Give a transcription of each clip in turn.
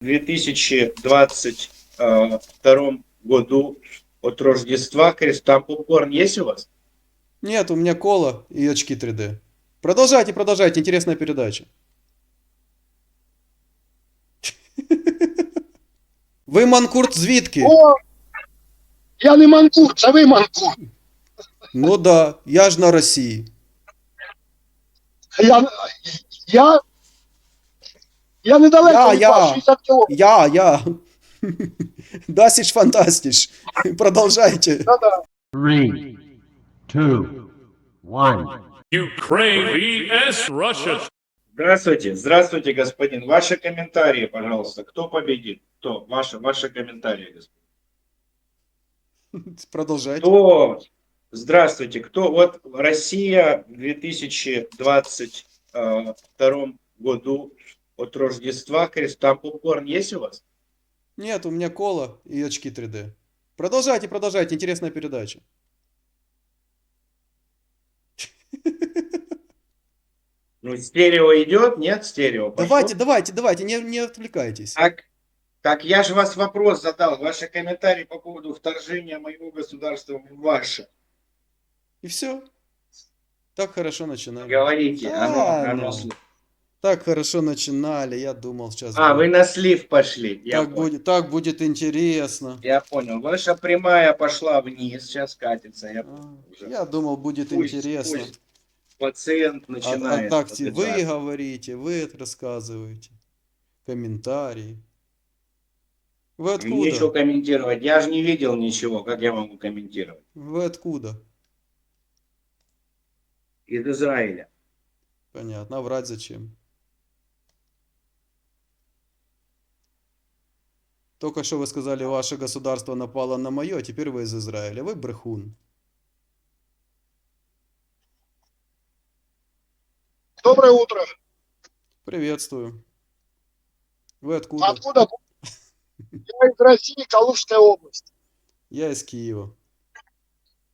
в 2022 году от Рождества Христа попкорн есть у вас? Нет, у меня кола и очки 3D. Продолжайте, продолжайте, интересная передача. Ви манкурт звідки? О, я не манкурт, це ви манкурт. Ну да, я ж на Росії. Я, я, я недалеко Я, від я. вас, 60 кілометрів. Я, я. Дасиш фантастиш. Продолжайте. Да-да. Three, two, one. Ukraine vs. Russia. Здравствуйте, здравствуйте, господин. Ваши комментарии, пожалуйста. Кто победит? Кто? Ваши, ваши комментарии, господин. Продолжайте. Кто? Здравствуйте. Кто? Вот Россия в 2022 году от Рождества Христа попкорн есть у вас? Нет, у меня кола и очки 3D. Продолжайте, продолжайте, интересная передача. Ну, стерео идет? Нет, стерео. Пошло? Давайте, давайте, давайте, не, не отвлекайтесь. Так, так я же вас вопрос задал. Ваши комментарии по поводу вторжения моего государства в ваше. И все. Так хорошо начинали. Говорите. Да оно- оно ну. Так хорошо начинали, я думал сейчас. А, вы будет- на слив пошли. Я, так понял. будет, так будет интересно. я понял. Ваша прямая пошла вниз, сейчас катится. Я, А, уже. Я думал, будет Пусть- интересно. пусть пациент А, начинает. а так те- вы говорите, вы это рассказываете. Комментарии. Вы Мне нечего откуда? комментировать. Я же не видел ничего. Как я могу комментировать? Вы откуда? Из Израиля. Понятно. А врать зачем? Только что вы сказали, ваше государство напало на мое, а теперь вы из Израиля. Вы брехун. Доброе утро. Приветствую. Вы откуда? Откуда? Я из России, Калужская область. Я из Киева.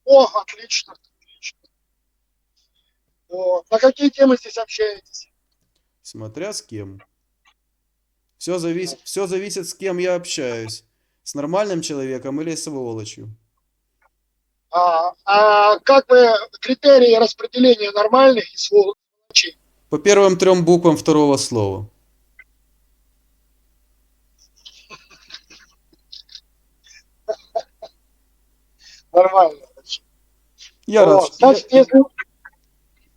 О, отлично, отлично. О, на какие темы здесь общаетесь? Смотря с кем. Все зависит, все зависит, с кем я общаюсь. С нормальным человеком или с сволочью. А, а как вы критерии распределения нормальных и сволочей? По первым трем буквам второго слова. Нормально. Я О, рад. значит, если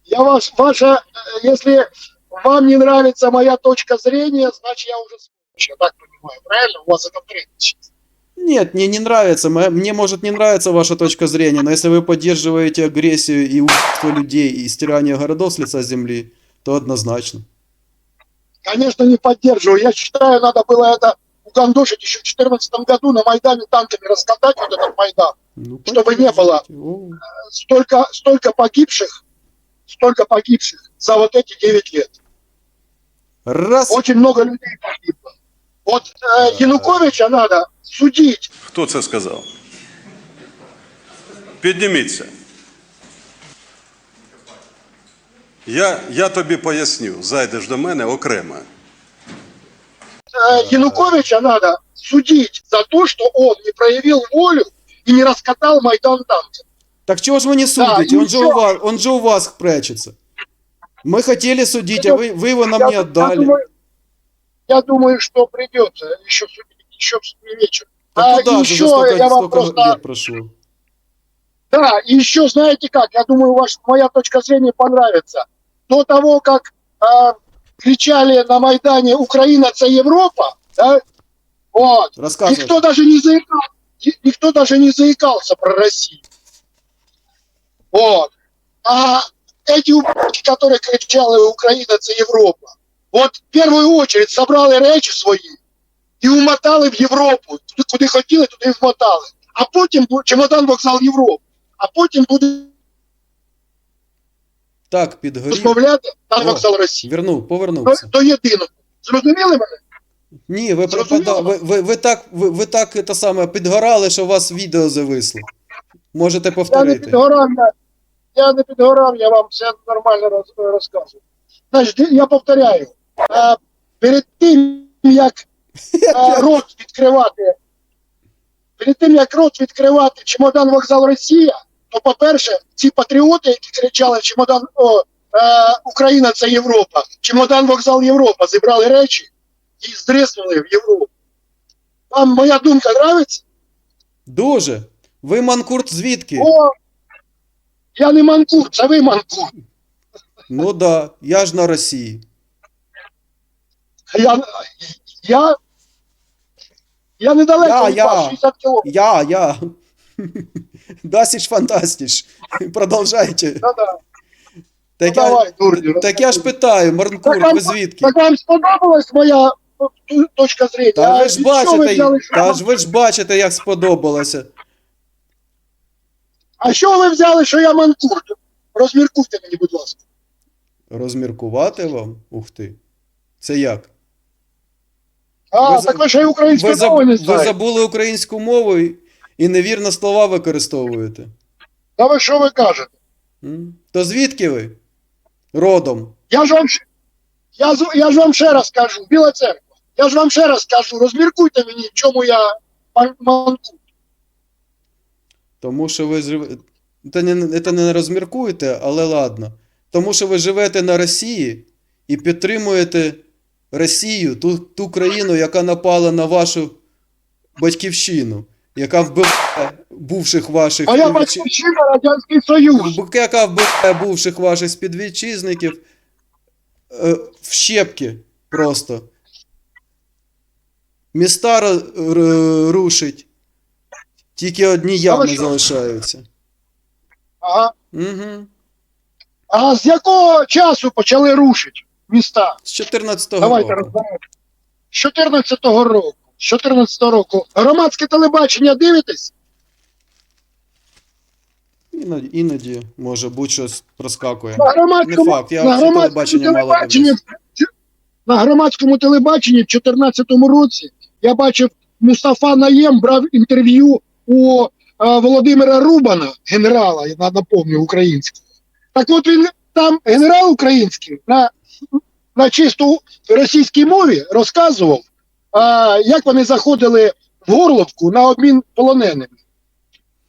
я ваш, ваша, э, если вам не нравится моя точка зрения, значит я уже сволочь, я так понимаю, правильно? У вас это тренд сейчас. Нет, мне не нравится. Мне может не нравиться ваша точка зрения, но если вы поддерживаете агрессию и убийство людей и стирание городов с лица земли, то однозначно. Конечно, не поддерживаю. Я считаю, надо было это угандошить еще в 2014 году на Майдане танками раскатать вот этот Майдан. Ну, Чтобы не было. О, Столько, столько погибших, столько погибших за вот эти 9 лет. Раз. Очень много людей погибло. Вот э, Януковича надо судить. Хто це сказав? Підніміться. Я, я тобі поясню, зайдеш до мене окремо. Э, Януковича надо судить за то, что он не проявил волю и не раскатал Майдан танками. Так чего же вы не судите? и он, же еще- у вас, он же у вас прячется. Мы хотели судить, а вы, вы его нам не я, отдали. думаю, я думаю, что придется еще судить, еще вечер. Так А куда же еще за столько, я вам просто... лет прошло? Да, и еще знаете как, я думаю, ваш, моя точка зрения понравится. До того, как а, кричали на Майдане «Украина – это Европа», да, вот, никто даже не заикался, никто даже не заикался про Россию. Вот. А эти ублюдки, которые кричали «Украина – это Европа», вот в первую очередь собрали речі свої і умотали в Європу. Туди, куди хотіли, туди вмотали. А потім бу- чемодан вокзал Європи. А потім буде Так, підгорів. розмовляти на О. вокзал Росії. Вернув, До, повернувся. до єдиного. Зрозуміли мене? Ні, ви, Зрозуміло. пропада... ви, ви, ви так, ви, ви так це саме підгорали, що у вас відео зависло. Можете Я не повторити. підгорав, я, не підгорав, я вам все нормально роз, розказую. Значить, я повторяю, а, перед тим, як е, рот відкривати, перед тим як рот відкривати чемодан вокзал Росія, то, по-перше, ці патріоти, які кричали чемодан о, е, Україна це Європа, чемодан вокзал Європа, зібрали речі і здриснули в Європу. Вам моя думка нравиться? Дуже. Ви манкурт звідки? О, я не манкур, це ви манкур. Ну да, я ж на Росії. Я, я, я недалеко Я, від я. вас, 60 кілометрів. Я, я. Дасіч фантастіш. Продовжайте. Так, Ну, я, давай, дурню, так я ж питаю, Марнкур, Так, ви звідки? Так вам сподобалась моя ну, точка зрення? Та А ви ж бачите, та ж ви ж бачите, як сподобалося. А що ви взяли, що я манкур? Розміркуйте мені, будь ласка. Розміркувати вам? Ух ти. Це як? А, Ви за- так ви ще й Ви, українською заб... мовою не ви забули українську мову і- і невірно слова використовуєте. Та ви що ви кажете? М? То звідки ви? Родом. Я ж вам, я, з- я ж вам ще раз кажу, Біла церква, я ж вам ще раз кажу, розміркуйте мені, в чому я ман- манкур. Тому що ви живете. Це не, це не розміркуєте, але ладно. Тому що ви живете на Росії і підтримуєте Росію, ту, ту країну, яка напала на вашу батьківщину, яка вбиває бувших ваших А я батьківщина Радянський Союз. Яка вбиває бувших ваших співвітчизників е, в щепки просто. Міста рушить. Тільки одні ями що? залишаються. Ага. Угу. А з якого часу почали рушити міста? З 14-го Давайте року. розберемо. З 14-го року. З 14-го року. Громадське телебачення дивитесь? Іноді, іноді може будь щось проскакує. На громадському, Не факт, я на все громадському телебачення мало телебаченні, дивлюсь. на громадському телебаченні в 14-му році я бачив Мустафа Наєм брав інтерв'ю у е, Володимира Рубана, генерала, я напомню, українського. Так от він там, генерал український, на, на чисто російській мові розказував, а, як вони заходили в Горловку на обмін полоненими.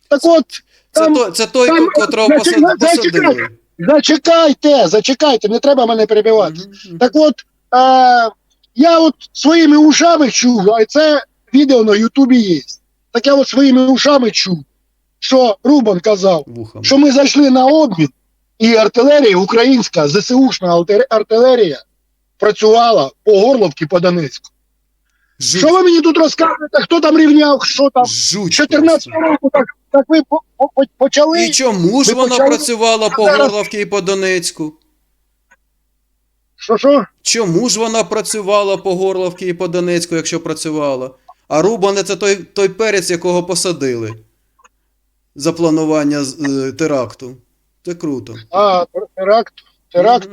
Так от, Це, то, це той, там- котрого посадили. зачекайте, зачекайте, не треба мене перебивати. Мгм. Так от, е, я от своїми ушами чув, а це відео на Ютубі є. Так я от своїми ушами чув, що Рубан казав, Вухами. що ми зайшли на обмін, і артилерія українська, ЗСУшна артилерія працювала по Горловці, по Донецьку. Жуть, Що ви мені тут розказуєте? Хто там рівняв, що там? жуть 14 року так, так ви по- по- почали. І чому ж вона почали- працювала по Горловці і по Донецьку? Що що? Чому ж вона працювала по Горловці і по Донецьку, якщо працювала? А Рубан це той, той перець, якого посадили за планування е, теракту. Це круто. А, теракт. Теракт.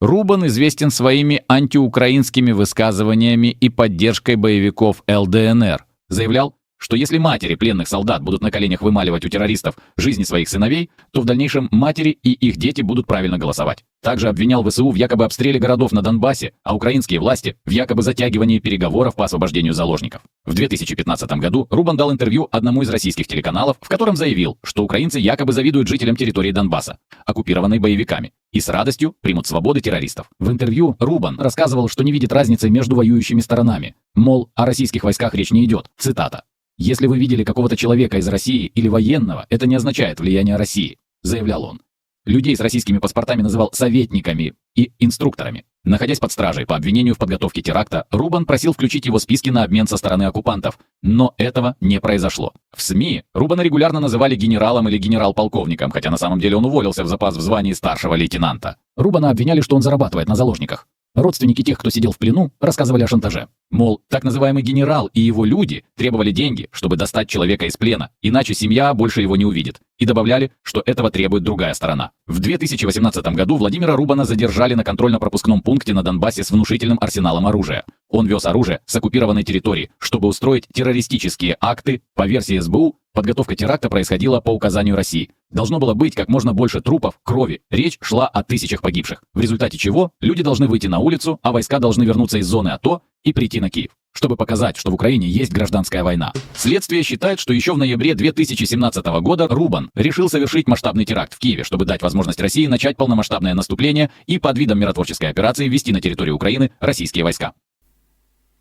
Рубан известен своими антиукраинскими высказываниями и поддержкой боевиков ЛДНР. Заявлял, что если матери пленных солдат будут на коленях вымаливать у террористов жизни своих сыновей, то в дальнейшем матери и их дети будут правильно голосовать. Также обвинял ВСУ в якобы обстреле городов на Донбассе, а украинские власти в якобы затягивании переговоров по освобождению заложников. В 2015 году Рубан дал интервью одному из российских телеканалов, в котором заявил, что украинцы якобы завидуют жителям территории Донбасса, оккупированной боевиками, и с радостью примут свободы террористов. В интервью Рубан рассказывал, что не видит разницы между воюющими сторонами. Мол, о российских войсках речь не идет. Цитата. «Если вы видели какого-то человека из России или военного, это не означает влияние России», заявлял он. Людей с российскими паспортами называл советниками и инструкторами. Находясь под стражей по обвинению в подготовке теракта, Рубан просил включить его списки на обмен со стороны оккупантов, но этого не произошло. В СМИ Рубана регулярно называли генералом или генерал-полковником, хотя на самом деле он уволился в запас в звании старшего лейтенанта. Рубана обвиняли, что он зарабатывает на заложниках. Родственники тех, кто сидел в плену, рассказывали о шантаже. Мол, так называемый генерал и его люди требовали деньги, чтобы достать человека из плена, иначе семья больше его не увидит. И добавляли, что этого требует другая сторона. В 2018 году Владимира Рубана задержали на контрольно-пропускном пункте на Донбассе с внушительным арсеналом оружия. Он вез оружие с оккупированной территории, чтобы устроить террористические акты, по версии СБУ, Подготовка теракта происходила по указанию России. Должно было быть как можно больше трупов, крови. Речь шла о тысячах погибших. В результате чего люди должны выйти на улицу, а войска должны вернуться из зоны АТО и прийти на Киев, чтобы показать, что в Украине есть гражданская война. Следствие считает, что еще в ноябре 2017 года Рубан решил совершить масштабный теракт в Киеве, чтобы дать возможность России начать полномасштабное наступление и под видом миротворческой операции ввести на территорию Украины российские войска.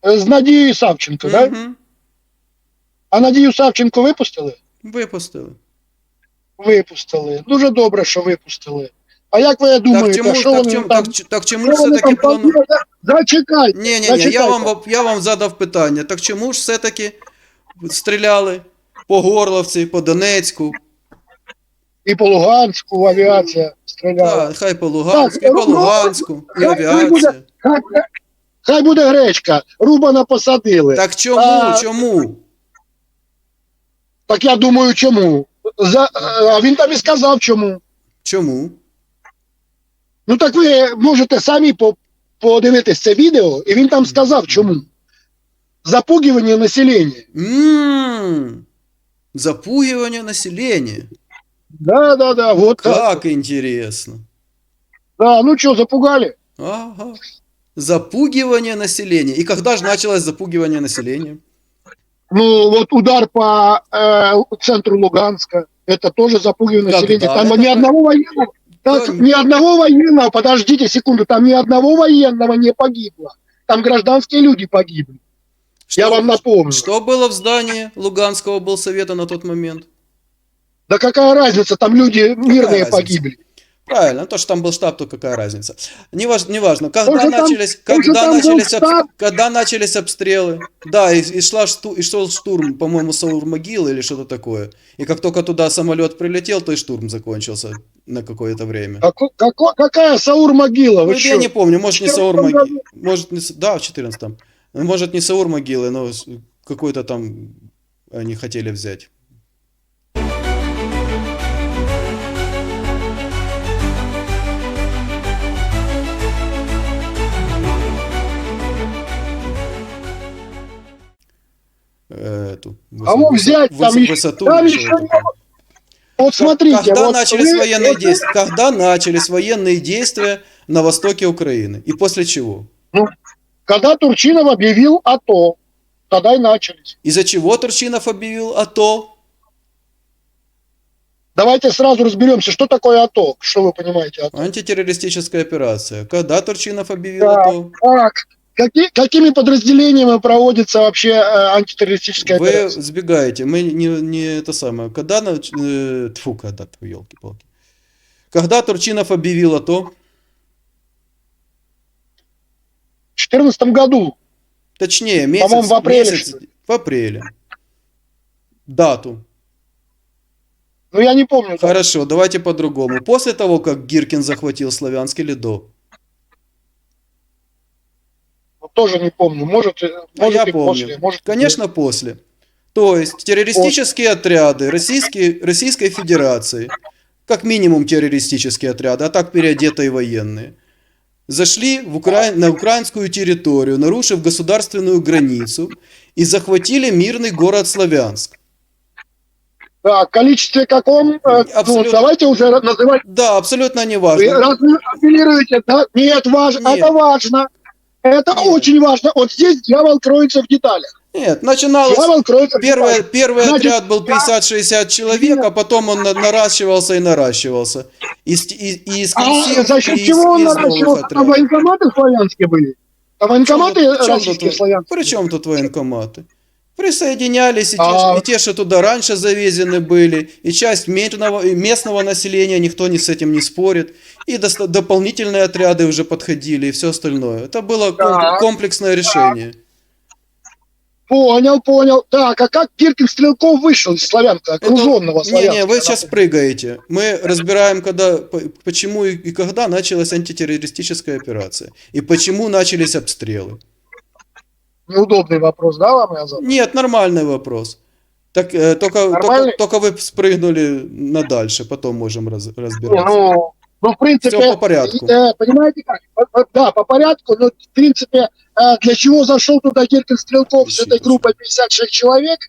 Е, З Надією Савченко, да? А Надію Савченко випустили? Випустили. Випустили. Дуже добре, що випустили. А як ви Так думаєте, чому, що так, вони чому, там? так, ч- так чому що ж вони все-таки там плану... планують? Зачекайте. Ні, ні, ні, Зачекайте. я вам, я вам задав питання. Так чому ж все-таки стріляли по Горловці, по Донецьку? І по Луганську авіація стріляла. Так, хай по Луганську, Так, і по ну, Луганську, і хай- хай авіація. буде. Хай, хай буде гречка. Рубана посадили. Так, Так чому, А- чому? я думаю, чому? За, а він там і сказав, чому. Чому? Ну так ви можете самі по, подивитись це відео, і він там сказав, чому. Запугивання населення. М, Запугивание населения. Да, да, да, вот так. Как интересно. Да, ну что, запугали? Ага. Запугивание населения. И когда же началось запугивание населения? Ну, вот удар по э, центру Луганска, это тоже запугивание Когда? населения. Там Это ни одного военного, так, Да, ни одного военного, подождите секунду, там ни одного военного не погибло. Там гражданские люди погибли. Я вам напомню. Что было в здании Луганского болсовета на тот момент? Да какая разница, там люди мирные разница? погибли. Правильно, то, что там был штаб, то какая разница. Неважно, неважно. когда Может, начались, когда там был начались, штаб? когда начались обстрелы, да, и, и, шла шту, и шел штурм, по-моему, Саур-могилы или что-то такое. И как только туда самолет прилетел, то и штурм закончился на какое-то время. Како- како- какая Саур могила? Ну, Вы я чё? не помню, может не 14 Саур году. могилы. Может, не, да, в 14 Может не Саур могилы, но какой-то там они хотели взять. Эту, А мог взять выс- там высоту там еще. Вот смотрите, когда вот начались вы- военные действия? Когда начались военные действия на востоке Украины? И после чего? Когда Турчинов объявил АТО, тогда и начались. Из-за чего Турчинов объявил АТО? Давайте сразу разберемся, что такое АТО, что вы понимаете АТО. Антитеррористическая операция. Когда Турчинов объявил Да. АТО? Так, какие, какими подразделениями проводится вообще э, антитеррористическая Вы операция? сбегаете. Мы не, не это самое. Когда... нач- э, тьфу, когда, елки-палки. Когда Турчинов объявил АТО? В 2014 году. Точнее, месяц... По-моему, в апреле, месяц- в апреле. Дату. Ну, я не помню. Хорошо, давайте по-другому. После того, как Гиркин захватил Славянск или до? Тоже не помню. Может, э, А может я и помню. после. Может, Конечно, после. То есть террористические отряды Российской, Российской Федерации, как минимум террористические отряды, а так переодетые военные, зашли в Укра... на украинскую территорию, нарушив государственную границу, и захватили мирный город Славянск. Да, в количестве каком? э, ну, Абсолютно. давайте уже называть. Да, абсолютно Вы неважно. разве апеллируете? Да? Нет, важно. Нет. Это важно. Это очень важно. Вот здесь дьявол кроется в деталях. Нет, начиналось... Дьявол кроется в Первый, первый Значит, отряд был 50-60 человек, а потом он на- наращивался и наращивался. Из, из, из А за счет из- чего он из наращивался? А военкоматы славянские были? А военкоматы тут- российские славянские? При чем тут военкоматы? Присоединялись и те, А- и те, что туда раньше завезены были, и часть местного, и местного населения, никто не с этим не спорит, и доста- дополнительные отряды уже подходили, и все остальное. Это было Так. комплексное решение. Понял, понял. Так, а как Киркин Стрелков вышел из Славянка, окруженного Это- Славянска? Не-не, вы сейчас прыгаете. Мы разбираем, когда, по- почему и когда началась антитеррористическая операция. И почему начались обстрелы. Неудобный вопрос, да, вам я задал? Нет, нормальный вопрос. Так, э, только, только, Нормальный? только вы спрыгнули на дальше, потом можем раз- разбираться. ну, ну, в принципе, Всё по порядку. э, понимаете как? Да, по порядку, но в принципе, э, для чего зашел туда Киркин Стрелков с Ищи, этой пошли. группой 56 человек?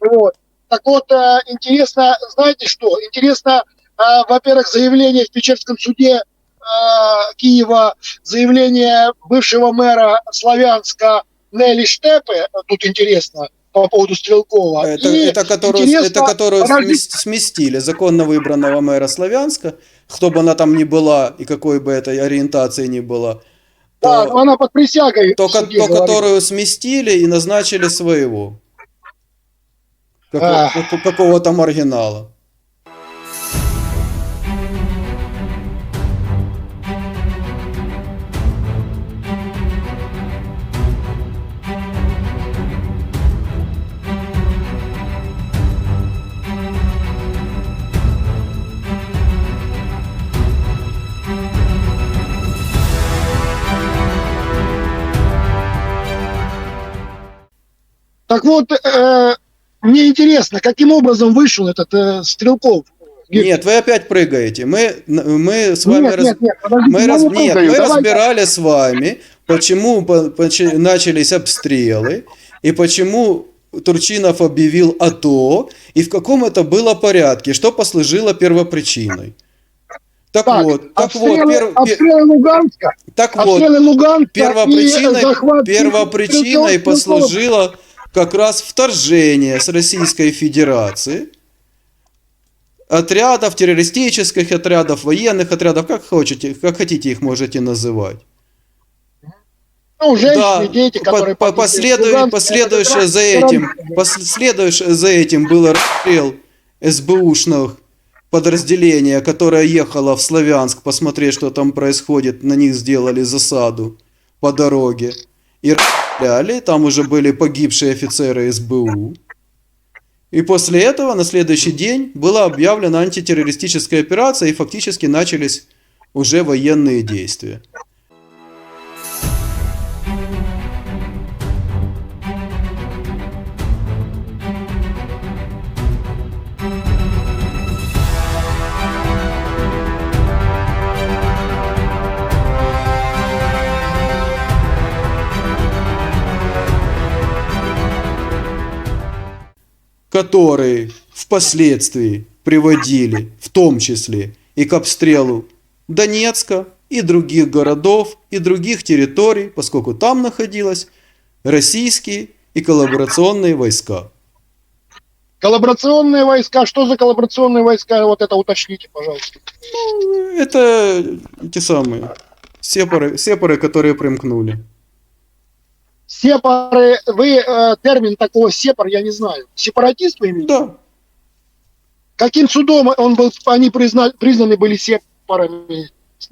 Вот. Так вот, э, интересно, знаете что? Интересно, э, во-первых, заявление в Печерском суде э, Киева, заявление бывшего мэра Славянска Нелли Штепе, э, тут интересно, по поводу Стрелкова. Это, И это, которую, это которую смес- сместили законно выбранного мэра Славянска, кто бы она там ни была и какой бы этой ориентации ни была, да, то, она под присягой. то, то, говорит. которую сместили и назначили своего. Како- Ах. как- какого-то маргинала. Так вот, э, мне интересно, каким образом вышел этот э, Стрелков? Нет, вы опять прыгаете. Мы, мы с вами нет, раз- нет, нет, Мы, раз- не нет, мы разбирали с вами, почему по- начались обстрелы и почему Турчинов объявил АТО и в каком это было порядке, что послужило первопричиной. Так, Так, вот, так вот, обстрелы, пер- пе- обстрелы Луганска, так вот, обстрелы Луганска и первопричиной, захват первопричиной послужило как раз вторжение с Российской Федерации отрядов, террористических отрядов, военных отрядов, как хотите, как хотите их можете называть. Ну, женщины, Да, дети, которые по- последующее это за этим, последующее за этим был расстрел СБУшных подразделения, которое ехало в Славянск посмотреть, что там происходит. На них сделали засаду по дороге. И расстреляли, там уже были погибшие офицеры СБУ. И после этого на следующий день была объявлена антитеррористическая операция, и фактически начались уже военные действия. Которые впоследствии приводили в том числе и к обстрелу Донецка и других городов и других территорий, поскольку там находились российские и коллаборационные войска. Коллаборационные войска, что за коллаборационные войска, вот это уточните, пожалуйста. Это те самые сепары, сепары которые примкнули. Сепары, вы э, термин такого сепар, я не знаю. Сепаратист вы имеете? Да, Каким судом он был, они призна- признаны были сепарами?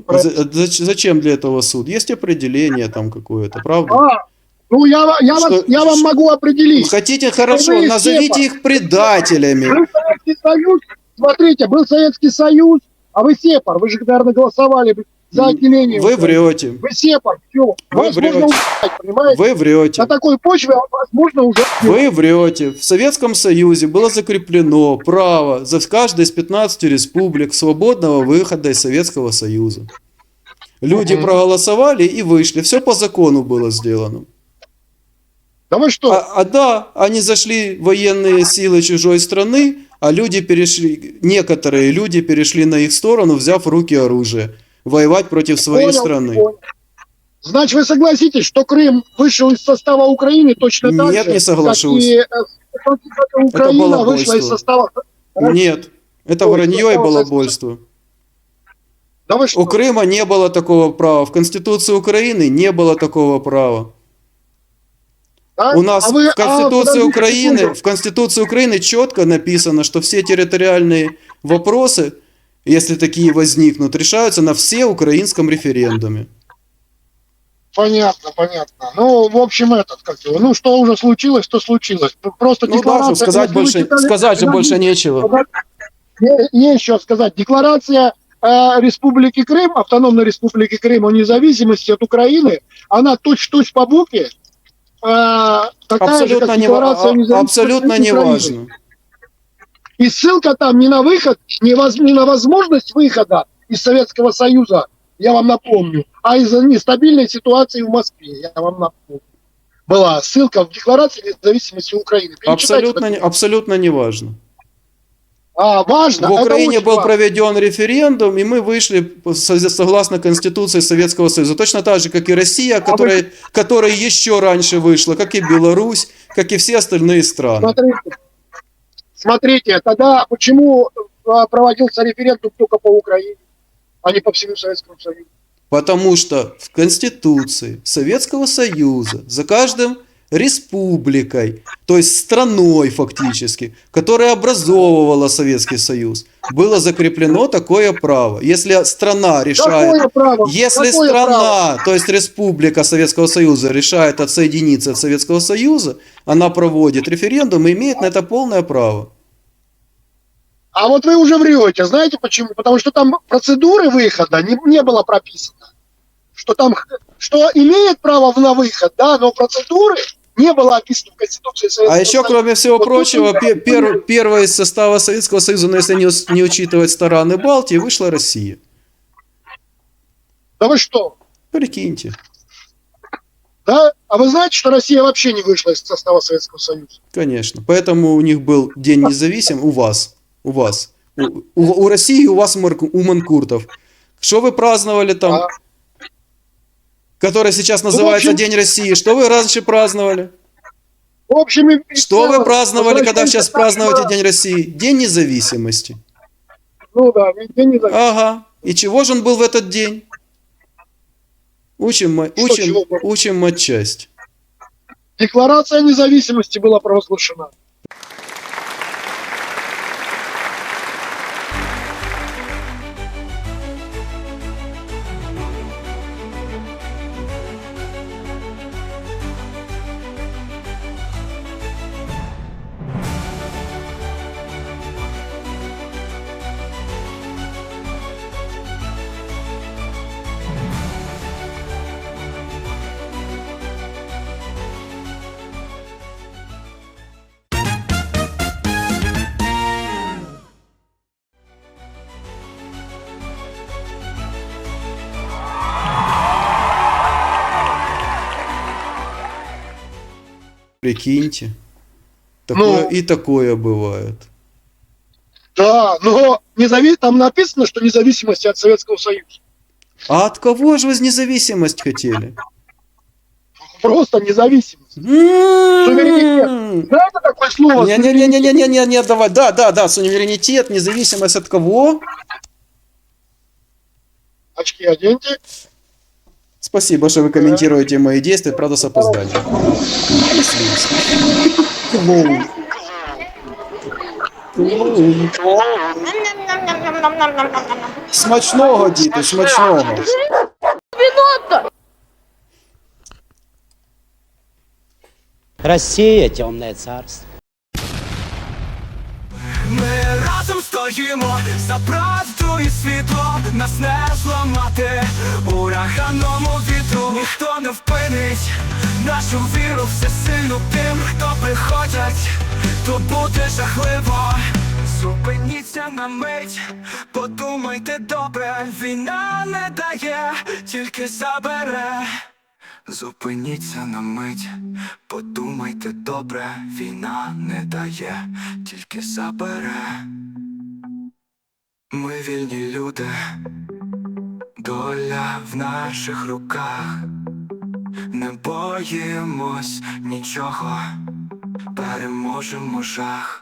За- зач- зачем для этого суд? Есть определение там какое-то, правда? А, ну я, я, вас, Что- я вам могу определить. Хотите хорошо, вы назовите сепар. их предателями. Был Советский Союз, смотрите, был Советский Союз, а вы сепар, вы же, наверное, голосовали за отделение. Вы врете. Вы сепар, все. Вы врете. понимаете? Вы врете. На такой почве вас можно уже... Вы врете. В Советском Союзе было закреплено право за каждой из 15 республик свободного выхода из Советского Союза. Люди Мгм. проголосовали и вышли. Все по закону было сделано. Да вы что? А, а да, они зашли военные силы чужой страны, а люди перешли, некоторые люди перешли на их сторону, взяв в руки оружие, воевать против своей Понял, страны. понял. Значит, вы согласитесь, что Крым вышел из состава Украины точно так Нет, же, не соглашусь. как и, э, как и Украина вышла из состава... Нет, это Ой, вранье и балабольство. Да вы что? У Крыма не было такого права. В Конституции Украины не было такого права. А? У нас А вы- в Конституции а, Украины, в Конституции Украины четко написано, что все территориальные вопросы, если такие возникнут, решаются на всеукраинском референдуме. Понятно, понятно. Ну, в общем, этот, как его, ну, что уже случилось, то случилось. Просто Ну да, декларация... что сказать больше, читали- сказать же больше нечего. Не, не еще сказать. Декларация э, Республики Крым, автономной Республики Крым о независимости от Украины, она точь-в-точь по букве. э, такая же, Абсолютно как не, декларация о а- независимости абсолютно от не Украины. И ссылка там не на выход, не, воз- не на возможность выхода из Советского Союза, я вам напомню, а из-за нестабильной ситуации в Москве, я вам напомню. была ссылка в Декларации независимости Украины. Абсолютно, не- абсолютно не важно. А, важно. В Украине был важно. проведен референдум, и мы вышли согласно Конституции Советского Союза. Точно так же, как и Россия, А которая, которая еще раньше вышла, как и Беларусь, как и все остальные страны. Смотрите, смотрите, тогда почему а, проводился референдум только по Украине, а не по всему Советскому Союзу? Потому что в Конституции Советского Союза за каждым республикой, то есть страной фактически, которая образовывала Советский Союз, было закреплено такое право. Если страна решает... Какое право? Если Какое страна, право? то есть республика Советского Союза решает отсоединиться от Советского Союза, она проводит референдум и имеет на это полное право. А вот вы уже врете. Знаете почему? Потому что там процедуры выхода не, не было прописано. Что там, что имеет право на выход, да, но процедуры не было описано в Конституции Советского А еще, Союза. кроме всего Вот прочего, пер- первая из состава Советского Союза, но если не, не учитывать страны Балтии, вышла Россия. Да вы что? Прикиньте. Да? А вы знаете, что Россия вообще не вышла из состава Советского Союза? Конечно. Поэтому у них был День независим у вас. У вас. У, у- у России у вас Марку- у манкуртов. Что вы праздновали там? А? Который сейчас называется общем- День России. Что вы раньше праздновали? В общем, и- Что вы праздновали, когда возвращаясь сейчас празднуете День России? День независимости. Ну да, День независимости. Ага. И чего же он был в этот день? Учим, Что, учим, чего учим матчасть. Декларация независимости была провозглашена. Прикиньте. Такое, Ну. и такое бывает. Да, но незави... там написано, что независимость от Советского Союза. А от кого же вы независимость хотели? Просто независимость. Суверенитет. Знаете такое слово? Не-не-не-не-не-не, давай. Да, да, да, суверенитет, независимость от кого? Очки оденьте. Спасибо, что вы комментируете мои действия, правда, с опозданием. Клоун. Клоун. Смачного, діти, смачного. Россия темное царство. Ми разом стоїмо за правду і світло, нас не зламати Ураганому вітру, ніхто не впинить нашу віру, все сильно тим, хто приходять, то буде жахливо. Зупиніться на мить, подумайте добре, війна не дає, тільки забере. Зупиніться на мить, подумайте добре, війна не дає, тільки забере. Ми вільні люди, доля в наших руках, не боїмось нічого, переможемо жах.